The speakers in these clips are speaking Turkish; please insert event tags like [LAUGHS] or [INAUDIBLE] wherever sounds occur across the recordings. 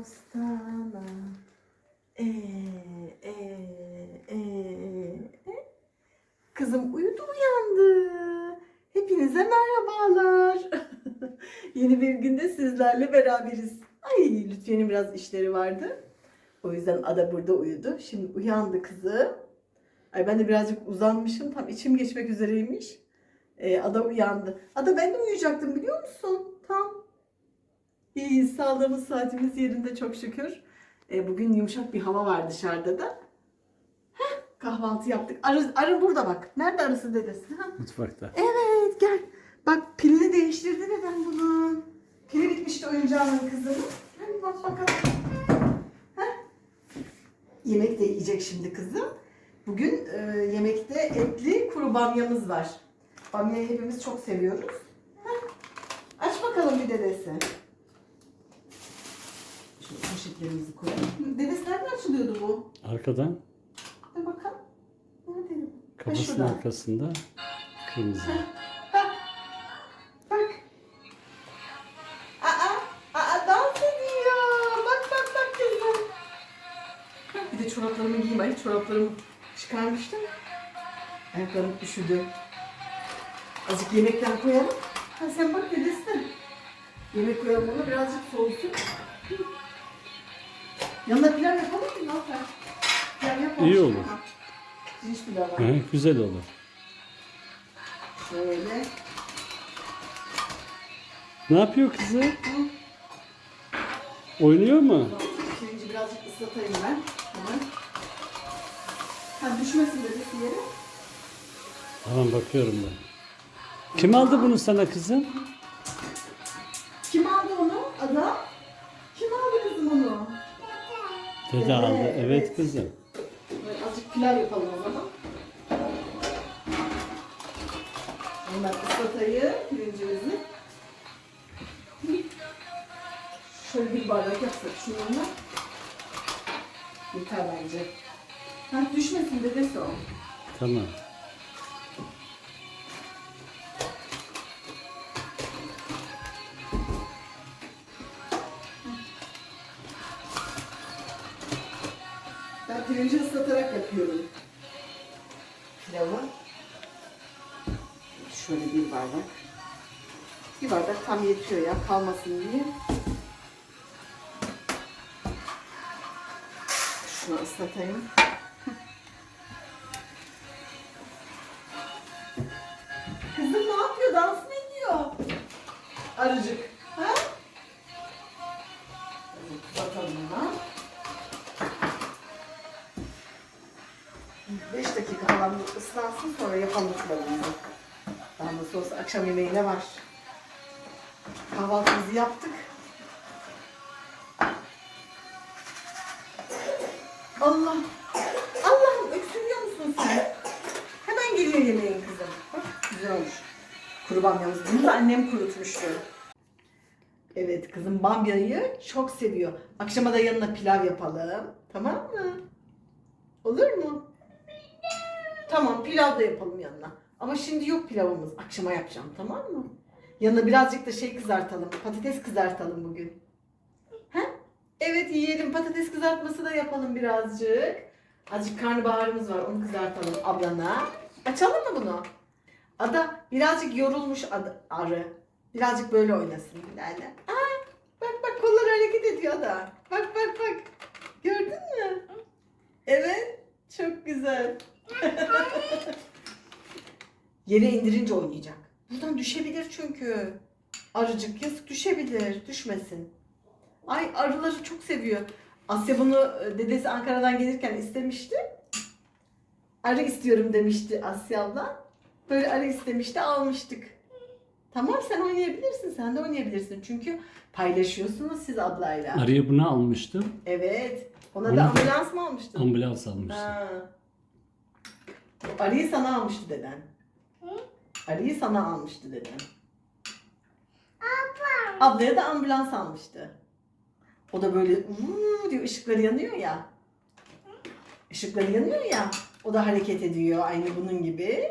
bostana. Ee, ee, ee, ee. Kızım uyudu uyandı. Hepinize merhabalar. [LAUGHS] Yeni bir günde sizlerle beraberiz. Ay Lütfiye'nin biraz işleri vardı. O yüzden Ada burada uyudu. Şimdi uyandı kızım. Ay ben de birazcık uzanmışım. Tam içim geçmek üzereymiş. Ee, Ada uyandı. Ada ben de uyuyacaktım biliyor musun? İyiyiz. Sağlığımız saatimiz yerinde çok şükür. Ee, bugün yumuşak bir hava var dışarıda da. Heh, kahvaltı yaptık. Arı, arı burada bak. Nerede arısı dedesi? Ha? Mutfakta. Evet gel. Bak pilini değiştirdi neden bunun? Pili bitmişti oyuncağının kızının. Hadi bak bakalım. Heh. Yemek de yiyecek şimdi kızım. Bugün e, yemekte etli kuru bamyamız var. Bamyayı hepimiz çok seviyoruz. Heh. Aç bakalım bir dedesi. Şöyle poşetlerimizi koyalım. Dedesi nereden açılıyordu bu? Arkadan Hadi bakalım. Nerede? kafasının şurada. arkasında kırmızı. Bak. Bak. Aa, aa dans ediyor. Bak bak bak kızım. Bir de çoraplarımı giyeyim. Ay çoraplarımı çıkarmıştım. Ayaklarım üşüdü. Azıcık yemekten koyalım. Ha sen bak dedesi de. Yemek koyalım ona birazcık soğusun. Yanına pilav yapalım mı? Ne yapar? Pilav yapalım. İyi olur. Pirinç pilavı. Hı, güzel olur. Şöyle. Ne yapıyor kızı? Oynuyor mu? Pirinci birazcık ıslatayım ben. Hemen. Ha düşmesin dedesi yere. Tamam bakıyorum ben. Kim aldı bunu sana kızım? Kim aldı onu? Ada? Dede aldı. Evet. Evet kızım. Böyle azıcık pilav yapalım o zaman. Ondan ıslatayım pirincimizi. Şöyle bir bardak yapsak şununla. Yeter bence. Ha düşmesin dedesi o. Tamam. Pirinci ıslatarak yapıyorum. Pilavı. Şöyle bir bardak. Bir bardak tam yetiyor ya kalmasın diye. Şunu ıslatayım. Akşam yemeğine var. Kahvaltımızı yaptık. Allah! Allah'ım öksürüyor musun sen? Hemen geliyor yemeğin kızım. Bak güzel olmuş. Kuru bamyamız. Bunu da annem kurutmuştu. Evet kızım bamyayı çok seviyor. Akşama da yanına pilav yapalım. Tamam mı? Olur mu? Tamam pilav da yapalım yanına. Ama şimdi yok pilavımız. Akşama yapacağım tamam mı? Yanına birazcık da şey kızartalım. Patates kızartalım bugün. He? Evet yiyelim. Patates kızartması da yapalım birazcık. Azıcık karnabaharımız var. Onu kızartalım ablana. Açalım mı bunu? Ada birazcık yorulmuş adı, arı. Birazcık böyle oynasın Bilal'le. Aa, bak bak kollar hareket ediyor Ada. Bak bak bak. Gördün mü? Evet. Çok güzel. [LAUGHS] Yere indirince oynayacak. Buradan düşebilir çünkü. Arıcık yazık düşebilir. Düşmesin. Ay arıları çok seviyor. Asya bunu e, dedesi Ankara'dan gelirken istemişti. Arı istiyorum demişti Asya abla. Böyle arı istemişti almıştık. Tamam sen oynayabilirsin. Sen de oynayabilirsin. Çünkü paylaşıyorsunuz siz ablayla. Arıya bunu almıştım. Evet. Ona Bunu da da- ambulans mı almıştın? Ambulans almıştım. Ha. Arıyı sana almıştı deden. Arıyı sana almıştı deden. Ablaya da ambulans almıştı. O da böyle uuu diyor ışıkları yanıyor ya. Işıkları yanıyor ya. O da hareket ediyor aynı bunun gibi.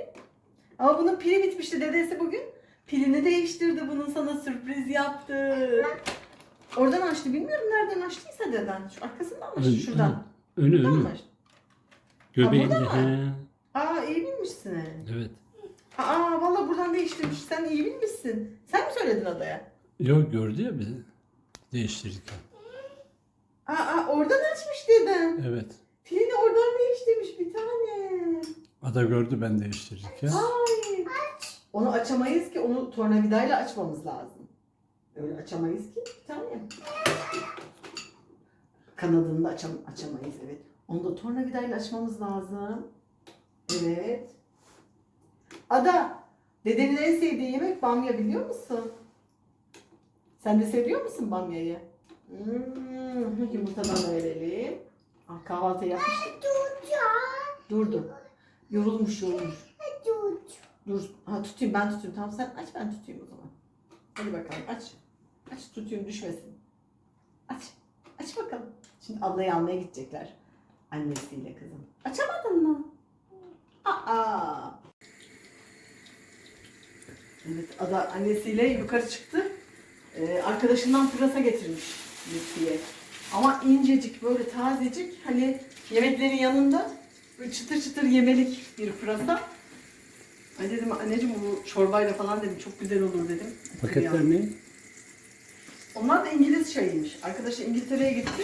Ama bunun pili bitmişti dedesi bugün. Pilini değiştirdi bunun sana sürpriz yaptı. Oradan açtı. Bilmiyorum nereden açtıysa deden. Şu arkasından mı açtı? Ön- Şuradan. Önü Buradan mı önü. açtı? Göbeğinde. burada He. Aa iyi bilmişsin. Evet. Aa valla buradan değiştirmiş. Sen iyi bilmişsin. Sen mi söyledin adaya? Yok gördü ya bizi. Değiştirirken. Aa, aa oradan açmış deden. Evet. Pilini oradan değiştirmiş bir tane. Ada gördü ben değiştirirken. Ay. Onu açamayız ki. Onu tornavidayla açmamız lazım. Öyle açamayız ki. Bir tane. Kanadını da açam açamayız evet. Onu da tornavidayla açmamız lazım. Evet. Ada, dedenin en sevdiği yemek bamya biliyor musun? Sen de seviyor musun bamyayı? Hmm, yumurtadan da verelim. Ah, kahvaltı yapmıştık. Durdu. Yorulmuş yorulmuş. Dur. Ha tutayım ben tutayım. Tamam sen aç ben tutayım o zaman. Hadi bakalım aç. Aç tutayım düşmesin. Aç. Aç bakalım. Şimdi ablayı almaya gidecekler. Annesiyle kızım. Açamadın mı? Aa. Evet ada annesiyle yukarı çıktı. Ee, arkadaşından pırasa getirmiş Lütfiye. Ama incecik böyle tazecik hani yemeklerin yanında böyle çıtır çıtır yemelik bir pırasa. Ay dedim anneciğim bu çorbayla falan dedim çok güzel olur dedim. Paketler ne? Onlar da İngiliz çayıymış. Arkadaşı İngiltere'ye gitti.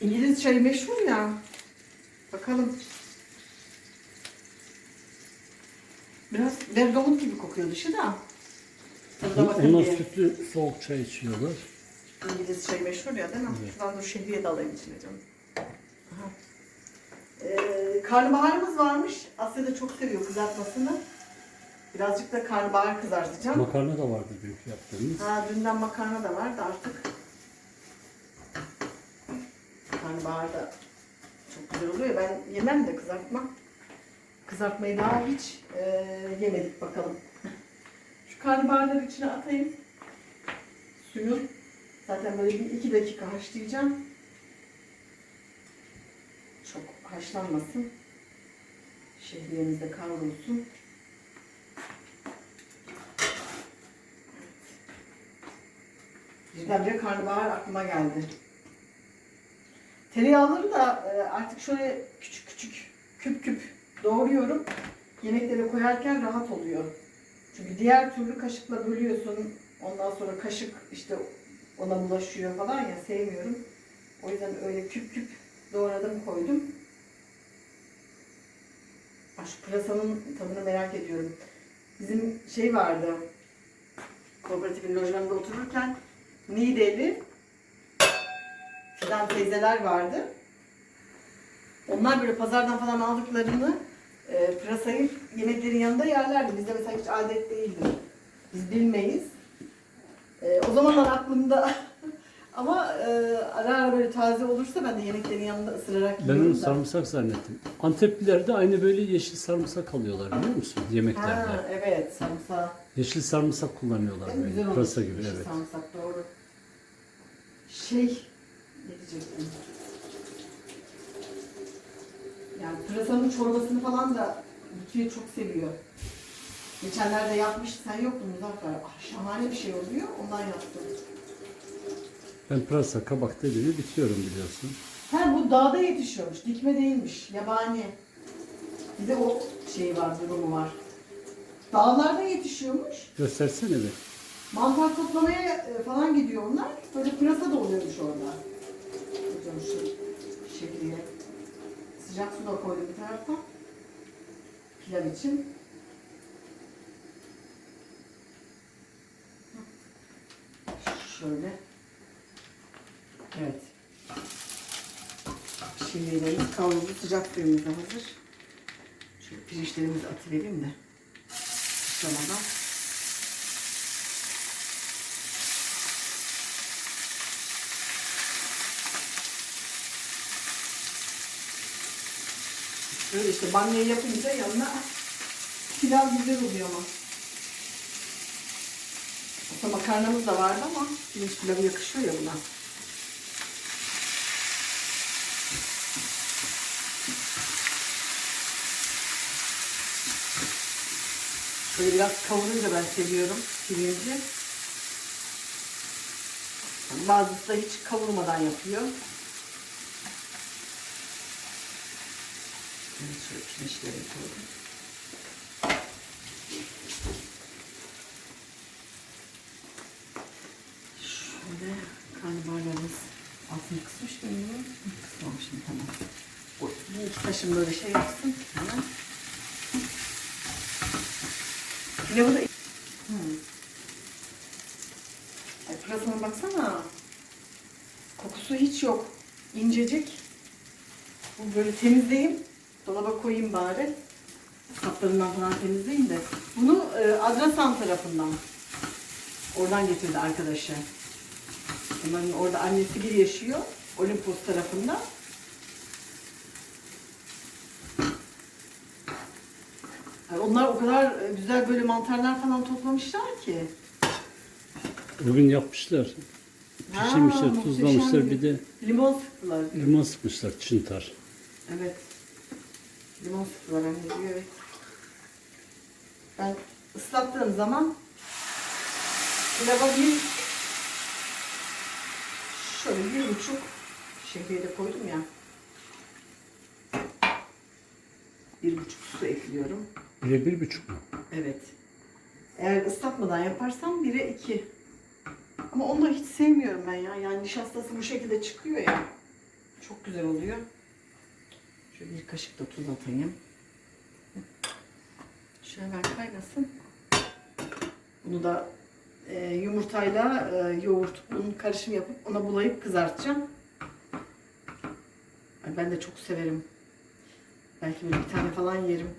İngiliz çayı meşhur ya. Bakalım. Biraz bergamot gibi kokuyor dışı da. Tadına bakın Onlar diye. sütlü soğuk çay içiyorlar. İngiliz çayı meşhur ya değil mi? Şuradan dur şehriye de alayım içine canım. Aha. Ee, karnabaharımız varmış. Asya da çok seviyor kızartmasını. Birazcık da karnabahar kızartacağım. Makarna da vardı büyük yaptığımız. Ha dünden makarna da vardı artık. Karnabahar da çok güzel oluyor. Ben yemem de kızartma. Kızartmayı daha hiç e, yemedik bakalım. Şu karnabaharları içine atayım. Suyu. Zaten böyle bir iki dakika haşlayacağım. Çok haşlanmasın. Şehriyemiz de kavrulsun. Birdenbire karnabahar aklıma geldi. Tereyağları da e, artık şöyle küçük küçük küp küp doğruyorum. Yemeklere koyarken rahat oluyor. Çünkü diğer türlü kaşıkla bölüyorsun. Ondan sonra kaşık işte ona bulaşıyor falan ya sevmiyorum. O yüzden öyle küp küp doğradım koydum. Şu pırasanın tadını merak ediyorum. Bizim şey vardı. Kooperatifin lojmanında otururken Niğdeli Fidan teyzeler vardı. Onlar böyle pazardan falan aldıklarını e, pırasayı yemeklerin yanında yerlerdi. Bizde mesela hiç adet değildir. Biz bilmeyiz. E, o zamanlar aklımda [LAUGHS] ama e, ara ara böyle taze olursa ben de yemeklerin yanında ısırarak Ben yiyorum onu da. sarımsak zannettim. Antepliler de aynı böyle yeşil sarımsak alıyorlar biliyor musun? Yemeklerde. Ha, evet sarımsağı. Yeşil sarımsak kullanıyorlar En güzel böyle. olur. Pırasa gibi Yeşil evet. Sarımsak doğru. Şey ne diyecektim? Yani pırasanın çorbasını falan da Lütfiye çok seviyor. Geçenlerde yapmıştı. Sen yoktun Muzaffer. Ah, şahane bir şey oluyor. Ondan yaptım. Ben pırasa kabak dediğimi bitiyorum biliyorsun. Ha bu dağda yetişiyormuş. Dikme değilmiş. Yabani. Bir de o şey var, durumu var. Dağlarda yetişiyormuş. Göstersene bir. Mantar toplamaya e, falan gidiyor onlar. Böyle pırasa da oluyormuş orada. Hocam şu şekilde. Sıcak su da koydum bir taraftan. Pilav için. Şöyle. Evet. Şimdilerimiz kavruldu. Sıcak suyumuz hazır. Şöyle pirinçlerimizi atıvereyim de. Sıçramadan. Böyle işte bamya yapınca yanına pilav güzel oluyor ama. Aslında makarnamız da vardı ama pirinç pilavı yakışıyor ya buna. Böyle biraz kavurunca ben seviyorum pirinci. bazısı da hiç kavurmadan yapıyor. Şöyle pirinçleri koydum. Şöyle karnabaharlarımız altını kısmış? Hı, Kısmamışım tamam. Bu bu iki taşım böyle şey yapsın. Hemen. Pilavı da... Hmm. Ay pırasana baksana. Kokusu hiç yok. İncecik. Bu böyle temizleyeyim. Koyayım bari. Saplarından falan temizleyeyim de. Bunu e, Adrasan tarafından. Oradan getirdi arkadaşı. Onların orada annesi bir yaşıyor. Olimpos tarafında. Ay, Onlar o kadar e, güzel böyle mantarlar falan toplamışlar ki. Bugün yapmışlar. Ha, Pişirmişler, tuzlamışlar. Bir de Limon sıktılar. limon sıkmışlar. Çıntar. Evet. Limon sıktılar anne diyor evet. Ben ıslattığım zaman pilava bir şöyle bir buçuk de koydum ya. Bir buçuk su ekliyorum. Bire bir buçuk mu? Evet. Eğer ıslatmadan yaparsam 1'e 2. Ama onu da hiç sevmiyorum ben ya. Yani nişastası bu şekilde çıkıyor ya. Çok güzel oluyor. Şöyle bir kaşık da tuz atayım. Şöyle kaynasın. Bunu da e, yumurtayla e, yoğurt, un karışım yapıp ona bulayıp kızartacağım. Ay, ben de çok severim. Belki böyle bir tane falan yerim.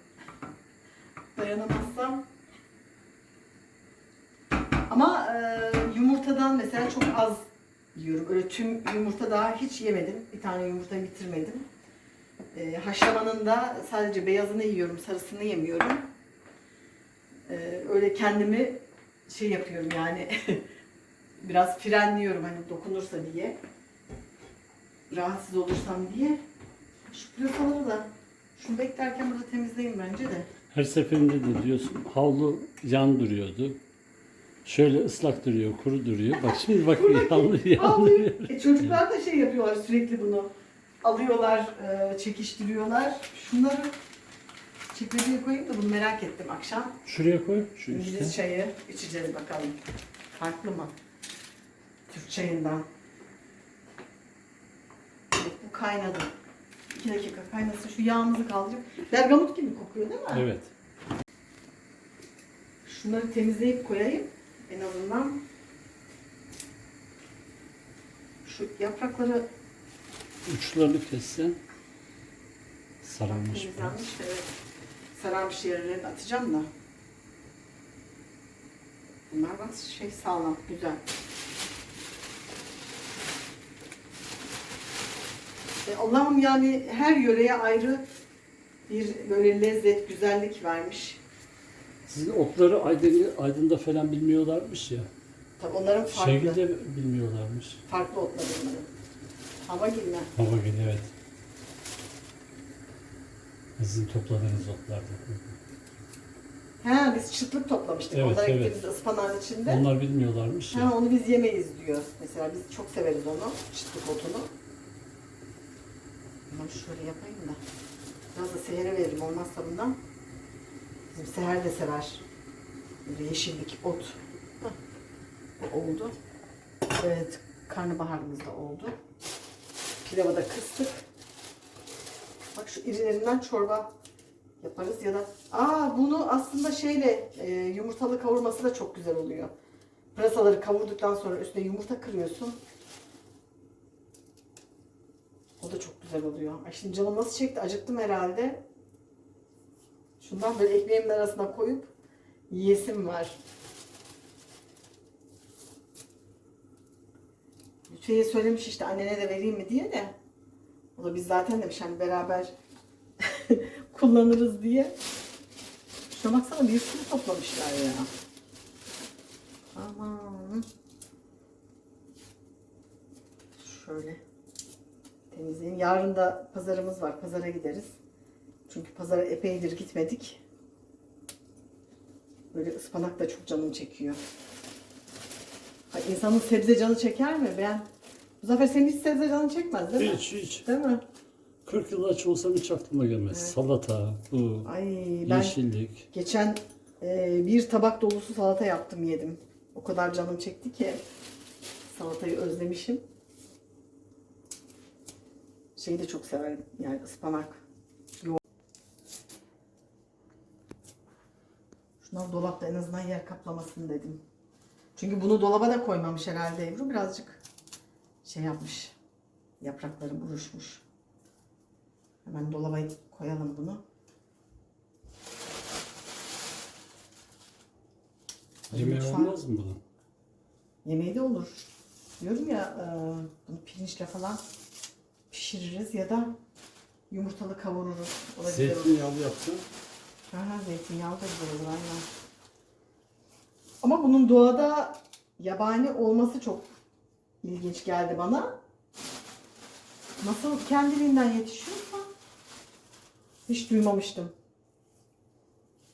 Dayanamazsam. Ama e, yumurtadan mesela çok az yiyorum. Öyle tüm yumurta daha hiç yemedim. Bir tane yumurta bitirmedim. E, haşlamanın da sadece beyazını yiyorum, sarısını yemiyorum. E, öyle kendimi şey yapıyorum yani [LAUGHS] biraz frenliyorum hani dokunursa diye. Rahatsız olursam diye. Şu pırsaları da şunu beklerken burada temizleyin bence de. Her seferinde de diyorsun havlu yan duruyordu. Şöyle ıslak duruyor, kuru duruyor. Bak şimdi bak yanlı yanlı. Ağlıyor. E, çocuklar da şey yapıyorlar sürekli bunu. Alıyorlar, e, çekiştiriyorlar. Şunları çekmeceye koyayım da bunu merak ettim akşam. Şuraya koy. Şu İngiliz üstte. çayı içeceğiz bakalım. Farklı mı? Türk çayından. Evet, bu kaynadı. İki dakika kaynasın. Şu yağımızı kaldırıp. Bergamot gibi kokuyor değil mi? Evet. Şunları temizleyip koyayım. En azından şu yaprakları Uçlarını kessen sararmış biraz. temizlenmiş. Evet. Sararmış yerlerini atacağım da. Bunlar bak şey sağlam, güzel. E, Allah'ım yani her yöreye ayrı bir böyle lezzet, güzellik vermiş. Sizin otları Aydın, Aydın'da falan bilmiyorlarmış ya. Tabii onların farklı. Şehirde bilmiyorlarmış. Farklı otlar onların. Hava gibi. Hava günü evet. Sizin topladığınız otlardan. He biz çıtlık toplamıştık. Evet, Onlara evet. gittiğimizde ıspanağın içinde. Onlar bilmiyorlarmış Ha, ya. onu biz yemeyiz diyor. Mesela biz çok severiz onu. Çıtlık otunu. Ben şöyle yapayım da. Biraz da Seher'e veririm olmazsa bundan. Bizim Seher de sever. Böyle yeşillik, ot. Bu oldu. Evet, karnabaharımız da oldu. Pilavı da kıstık. Bak şu irilerinden çorba yaparız ya da aa bunu aslında şeyle e, yumurtalı kavurması da çok güzel oluyor. Pırasaları kavurduktan sonra üstüne yumurta kırıyorsun. O da çok güzel oluyor. Ay şimdi canım nasıl çekti? Acıktım herhalde. Şundan böyle ekmeğimin arasına koyup yiyesim var. Lütfiye söylemiş işte annene de vereyim mi diye de. O da biz zaten demiş hani beraber [LAUGHS] kullanırız diye. Şuna baksana bir sürü toplamışlar ya. Aman. Şöyle temizleyeyim. Yarın da pazarımız var. Pazara gideriz. Çünkü pazara epeydir gitmedik. Böyle ıspanak da çok canım çekiyor. Ay, insanın sebze canı çeker mi? Ben Zafer senin hiç sebze canı çekmez değil mi? Hiç hiç. Değil mi? 40 yıl aç olsam hiç aklıma gelmez. Salata, bu, Ay ben yeşillik. geçen e, bir tabak dolusu salata yaptım yedim. O kadar canım çekti ki salatayı özlemişim. Şeyi de çok severim yani ıspanak. Yoğurt. Şundan dolapta en azından yer kaplamasın dedim. Çünkü bunu dolaba da koymamış herhalde Ebru. Birazcık şey yapmış. Yaprakları buruşmuş. Hemen dolaba koyalım bunu. Yemeği Lütfen. olmaz mı bunun? Yemeği de olur. Diyorum ya e, bunu pirinçle falan pişiririz ya da yumurtalı kavururuz. O da güzel olur. Zeytinyağlı yapsın. Aha, zeytinyağlı da güzel olur aynen. Ama bunun doğada yabani olması çok ilginç geldi bana. Nasıl kendiliğinden yetişiyorsa hiç duymamıştım.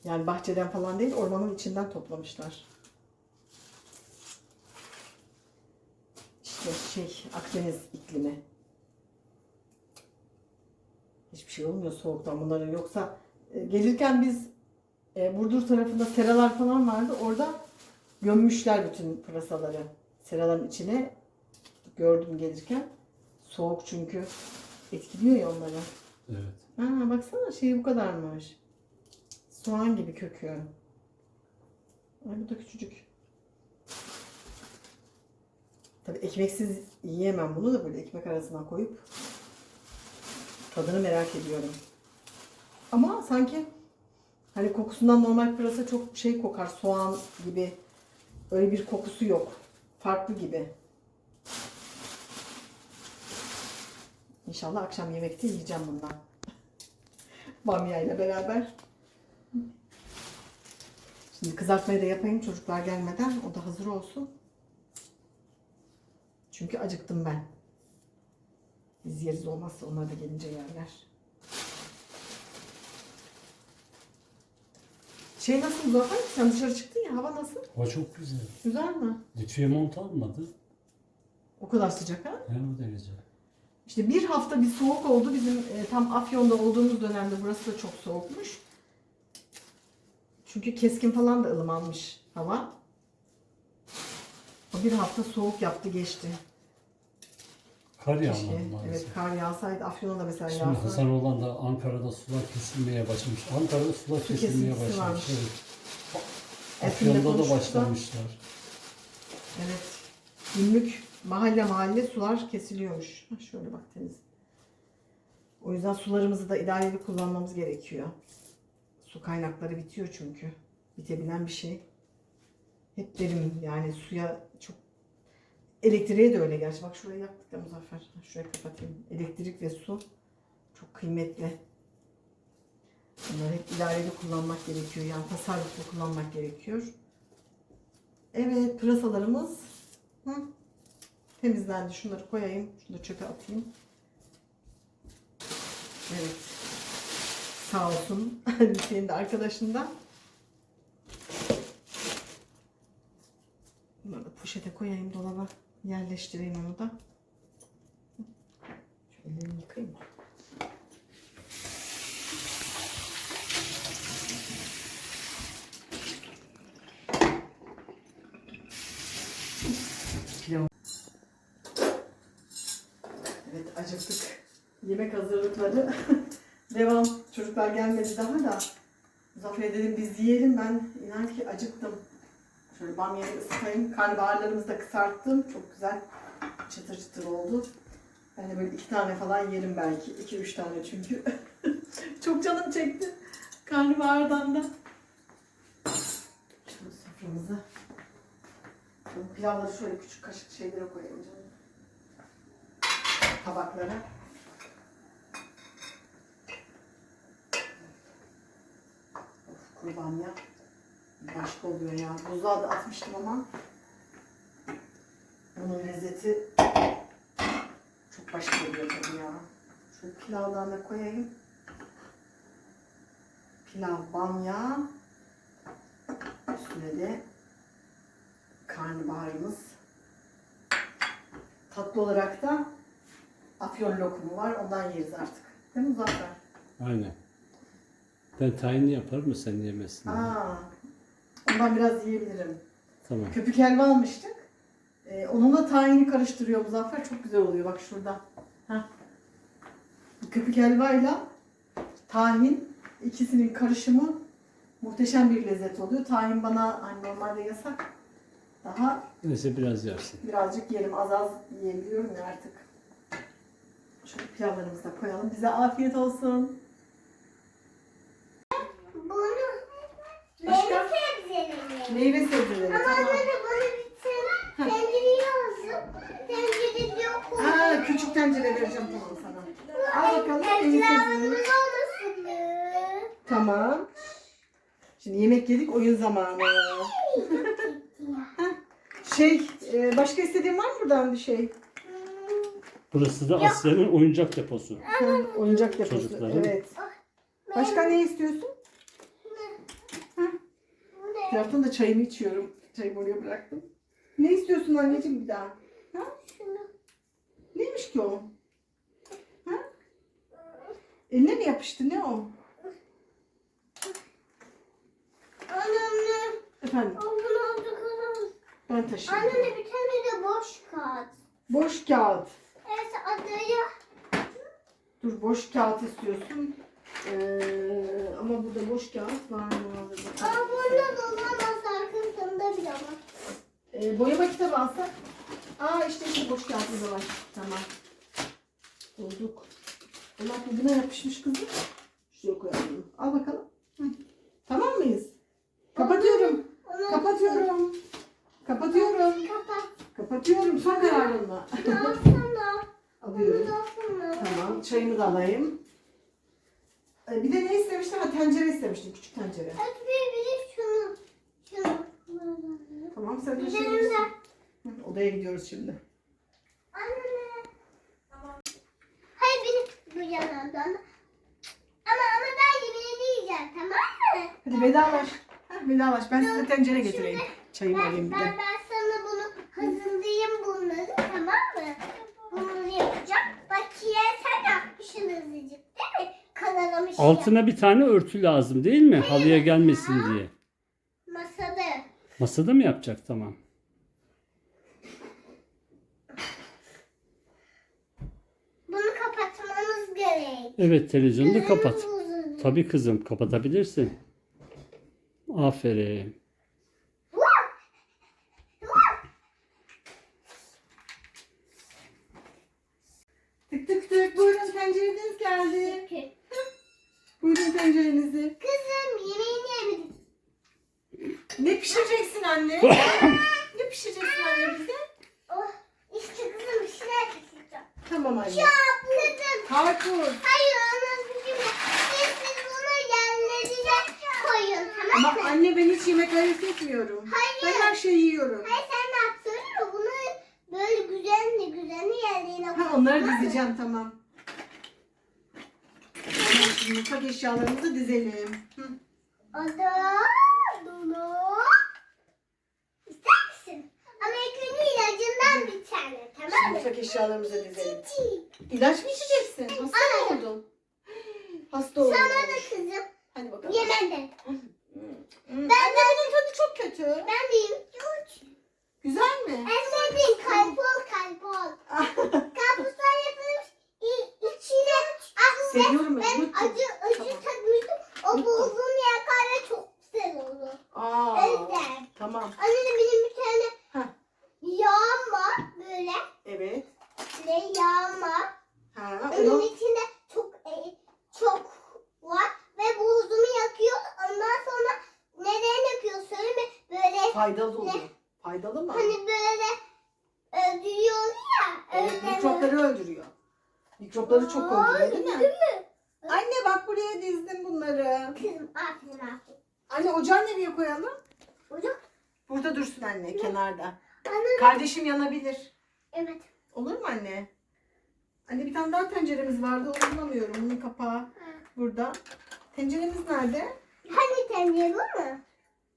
Yani bahçeden falan değil, ormanın içinden toplamışlar. İşte şey, Akdeniz iklimi. Hiçbir şey olmuyor soğuktan bunların. Yoksa e, gelirken biz e, Burdur tarafında seralar falan vardı. Orada gömmüşler bütün pırasaları. Seraların içine gördüm gelirken. Soğuk çünkü etkiliyor ya onları. Evet. Ha, baksana şey bu kadarmış. Soğan gibi kökü. Ay bu da küçücük. Tabii ekmeksiz yiyemem bunu da böyle ekmek arasına koyup tadını merak ediyorum. Ama sanki hani kokusundan normal pırasa çok şey kokar soğan gibi öyle bir kokusu yok. Farklı gibi. İnşallah akşam yemekte yiyeceğim bundan. [LAUGHS] Bamya ile beraber. Şimdi kızartmayı da yapayım çocuklar gelmeden. O da hazır olsun. Çünkü acıktım ben. Biz yeriz olmazsa onlar da gelince yerler. Şey nasıl Zafer? Sen dışarı çıktın ya hava nasıl? Hava çok güzel. Güzel mi? Lütfiye mont almadı. O kadar sıcak ha? Yani o derece. İşte bir hafta bir soğuk oldu. Bizim e, tam Afyon'da olduğumuz dönemde burası da çok soğukmuş. Çünkü keskin falan da ılım almış hava. O bir hafta soğuk yaptı geçti. Kar yağmadı maalesef. Evet kar yağsaydı Afyon'a da mesela Şimdi yağsa. Hasan olan da Ankara'da sular kesilmeye başlamış. Ankara'da sular Su kesilmeye kesintisi başlamış. varmış. Evet. Afyon'da da konuştuk da. başlamışlar. Evet. Günlük mahalle mahalle sular kesiliyormuş. Ha, şöyle bak temiz. O yüzden sularımızı da idareli kullanmamız gerekiyor. Su kaynakları bitiyor çünkü. Bitebilen bir şey. Hep derim yani suya elektriğe de öyle gerçi. Bak şurayı yaktık da Muzaffer. Şurayı kapatayım. Elektrik ve su çok kıymetli. Bunları hep idareli kullanmak gerekiyor. Yani tasarruflu kullanmak gerekiyor. Evet pırasalarımız hı, temizlendi. Şunları koyayım. Da çöpe atayım. Evet. Sağ olsun. [LAUGHS] Hüseyin de arkadaşından. Bunları da poşete koyayım dolaba. Yerleştireyim onu da. Ellerimi yıkayayım. Evet acıktık. Yemek hazırlıkları [LAUGHS] devam. Çocuklar gelmedi daha da. Zafer'e dedim biz yiyelim ben inan ki acıktım. Şöyle bamyayı ısıtayım. Karnabaharlarımızı da kısalttım. Çok güzel çıtır çıtır oldu. Ben de böyle iki tane falan yerim belki. iki üç tane çünkü. [LAUGHS] Çok canım çekti. Karnabahardan da. Şöyle soframızı. Bu pilavları şöyle küçük kaşık şeylere koyalım canım. Tabaklara. Of kurban ya. Başka oluyor ya. Buzluğa da atmıştım ama bunun lezzeti çok başka oluyor tabii ya. Şu pilavdan da koyayım. Pilav bamya. Üstüne de karnabaharımız. Tatlı olarak da afyon lokumu var. Ondan yeriz artık. Değil mi Muzaffer? Aynen. Ben tahinli yaparım mı sen yemezsin? Aa, ondan biraz yiyebilirim. Tamam. Köpük helva almıştık. Ee, onunla tahini karıştırıyor Muzaffer. Çok güzel oluyor bak şurada. Heh. Köpük helvayla tahin ikisinin karışımı muhteşem bir lezzet oluyor. Tahin bana hani normalde yasak. Daha Neyse biraz yersin. birazcık yerim. Az az yiyebiliyorum ya artık. Şöyle pilavlarımızı da koyalım. Bize afiyet olsun. Bunu Başka? meyve sebzeleri. Meyve sebzeleri. Ama Tamam. anne bana bir tane tencereyi alsın. Tencere yok. Ha, küçük tencere vereceğim tamam sana. Al bakalım meyve sebzeleri. olmasın mı? Tamam. Şimdi yemek yedik oyun zamanı. Heh. [LAUGHS] şey, e, başka istediğin var mı buradan bir şey? Burası da Asya'nın oyuncak deposu. Heh, oyuncak deposu. Çocukların. Evet. Başka ne istiyorsun? Taraftan da çayımı içiyorum. Çayımı oraya bıraktım. Ne istiyorsun anneciğim bir daha? Ha? Şunu. Neymiş ki o? Ha? Eline mi yapıştı? Ne o? Anne, Efendim, bunu alalım. ben taşıyayım. Anne bir tane de boş kağıt. Boş kağıt. Evet adaya. Dur boş kağıt istiyorsun. Ee, ama burada boş kağıt var mı? Aa bakalım. burada da olamaz arkasında bile var. Ee, boyama kitabı alsak. Aa işte işte boş kağıt burada var. Tamam. Bulduk. Allah bu buna yapışmış kızım. Şuraya koyalım. Al bakalım. Hı. Tamam mıyız? Kapatıyorum. Onu Kapatıyorum. Kapatıyorum. kapat. Kapatıyorum. Son kararın mı? Ne yapsana? [LAUGHS] Alıyorum. Tamam. Çayımı da alayım. Ee, bir de ne istemiştin? Ha tencere istemiştin. Küçük tencere. Hadi bir bir de şunu. Şunu. Tamam sen Gidelim taşıyabilirsin. de. Odaya gidiyoruz şimdi. Anne. Tamam. Hayır benim bu yanından. Ama ama ben yemeğini yiyeceğim tamam mı? Hadi vedalaş. Heh, vedalaş. Ben size tencere getireyim. Çayımı Ben, alayım bir ben, de. ben sana bunu hazırlayayım bunları tamam mı? Bunu yapacağım. Bak ya sen yapmışsın azıcık Kanalamış Altına bir tane örtü lazım değil mi? Halıya gelmesin diye. Masada. Masada mı yapacak? Tamam. Bunu kapatmamız gerek. Evet televizyonu da kapat. Tabii kızım kapatabilirsin. Aferin. Tık tık tık. Buyurun tencereniz geldi. Peki. Buyurun tencerenizi. Kızım yemeğini yemedim. Ne pişireceksin anne? [LAUGHS] ne pişireceksin anne bize? Oh, işte kızım bir şeyler pişireceğim. Tamam anne. Ya kızım. Karpuz. Hayır bizim siz, bunu yerlerine koyun tamam mı? Ama anne ben hiç yemek ayırt etmiyorum. Hayır. Ben her şeyi yiyorum. Hayır sen ne yapsana bunu böyle güzel güzel yerlerine koy. Ha onları dizeceğim tamam. Şimdi mutfak eşyalarımızı dizelim. Hı. Ada dolu. İster misin? Ama ekmeğin ilacından bir tane tamam mı? mutfak eşyalarımızı dizelim. Çiçek. İlaç mı içeceksin? Hasta mı oldun? Hasta oldun. Sana da kızım Hadi bakalım. yemeden. Hmm. Anne bunun tadı çok kötü. Ben deyim. Güzel mi? En sevdiğim kalpol kalpol. Karpuzlar yapılmış. İ- içine aslında Seviyorum ben. ben unuttum. acı acı Tamam. tatmıştım. O Unuttum. bozduğum yakar ve çok güzel oldu. Aa, Evet. tamam. Anne de benim bir tane Heh. yağım var böyle. Evet. Ve yağım var. Ha, Onun onu içinde çok e, çok var. Ve buzluğumu yakıyor. Ondan sonra neden yapıyor söyleme. Böyle faydalı oluyor. Faydalı mı? hani böyle öldürüyor ya. Evet, öyle mikropları öldürüyor. Mikropları çok Aa, öldürüyor değil mi? değil mi? Anne bak buraya dizdim bunları. Kızım aferin aferin. Anne ocağı nereye koyalım? Hocam. Burada dursun anne kenarda. Anne. Kardeşim yanabilir. Evet. Olur mu anne? Anne bir tane daha tenceremiz vardı. Onu bulamıyorum. Bunun kapağı burada. Tenceremiz nerede? Hani tencere bu mu?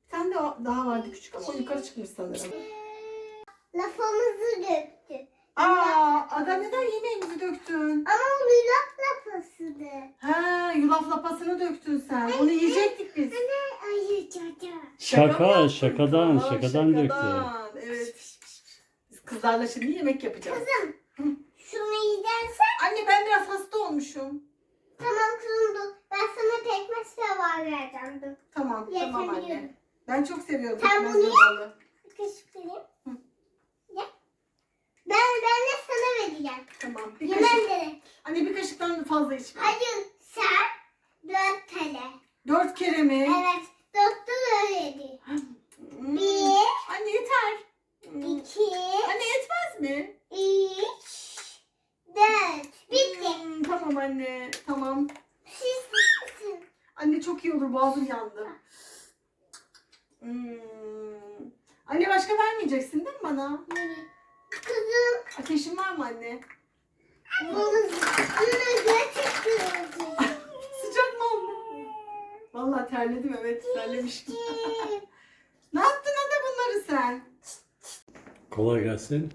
Bir tane de daha vardı küçük ama o yukarı çıkmış sanırım. Lafımızı döktü. Aa, Ada neden yemeğimizi döktün? Ama o yulaf lapasıdır. Ha, yulaf lapasını döktün sen. Onu yiyecektik biz. Anne ayı caca. Şaka mı yaptın? şakadan, şakadan döktü. Evet. Biz kızlarla şimdi yemek yapacağız. Kızım şunu yiyeceksen Anne ben biraz hasta olmuşum. tamam kızım dur. Ben sana pekmez var vereceğim dur. Tamam, tamam anne. Ben çok seviyorum Sen pekmez bunu ye. Bir kaşık vereyim. Hı. Ye. Ben, ben de sana vereceğim. Tamam. Bir Yemem kaşık. Anne bir kaşıktan fazla içme. Hayır sen dört tane. Dört kere mi? Evet doktor öyledi. Hmm. Bir, Anne yeter. Hmm. iki, Anne yetmez mi? üç, dört. Bitti. Hmm, tamam anne. Tamam. Siz misin? Anne çok iyi olur. Boğazım yandı. Hmm. Anne başka vermeyeceksin değil mi bana? Kızım Ateşin var mı anne? bunu bunu gerçekten Sıcak mı oldu? Vallahi terledim evet terlemiştim. ne yaptın hadi bunları sen? Kolay gelsin.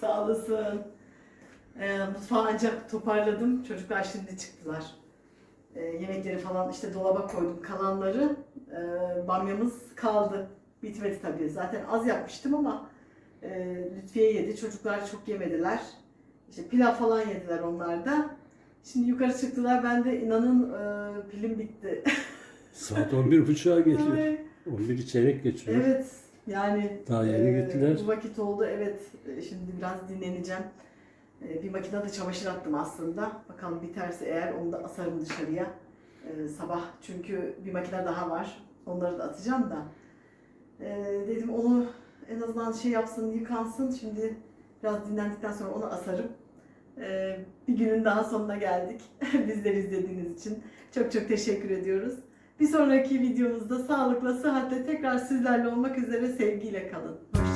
Sağ olasın. Ee, mutfağı ancak toparladım. Çocuklar şimdi çıktılar. Ee, yemekleri falan işte dolaba koydum kalanları. Ee, bamyamız kaldı. Bitmedi tabii. Zaten az yapmıştım ama e, Lütfiye yedi. Çocuklar çok yemediler. İşte pilav falan yediler onlar da. Şimdi yukarı çıktılar. Ben de inanın e, pilim bitti. Saat 11.30'a geçiyor. Ay. 11 çeyrek geçiyor. Evet. Yani Daha yeni e, gittiler. Bu vakit oldu. Evet. E, Şimdi biraz dinleneceğim. E, Bir makinede çamaşır attım aslında. Bakalım biterse eğer onu da asarım dışarıya. E, sabah çünkü bir makine daha var. Onları da atacağım da. E, dedim onu en azından şey yapsın, yıkansın. Şimdi biraz dinlendikten sonra onu asarım. E, bir günün daha sonuna geldik. [LAUGHS] Bizleri izlediğiniz için çok çok teşekkür ediyoruz. Bir sonraki videomuzda sağlıkla, sıhhatle tekrar sizlerle olmak üzere sevgiyle kalın. Hoşçakalın.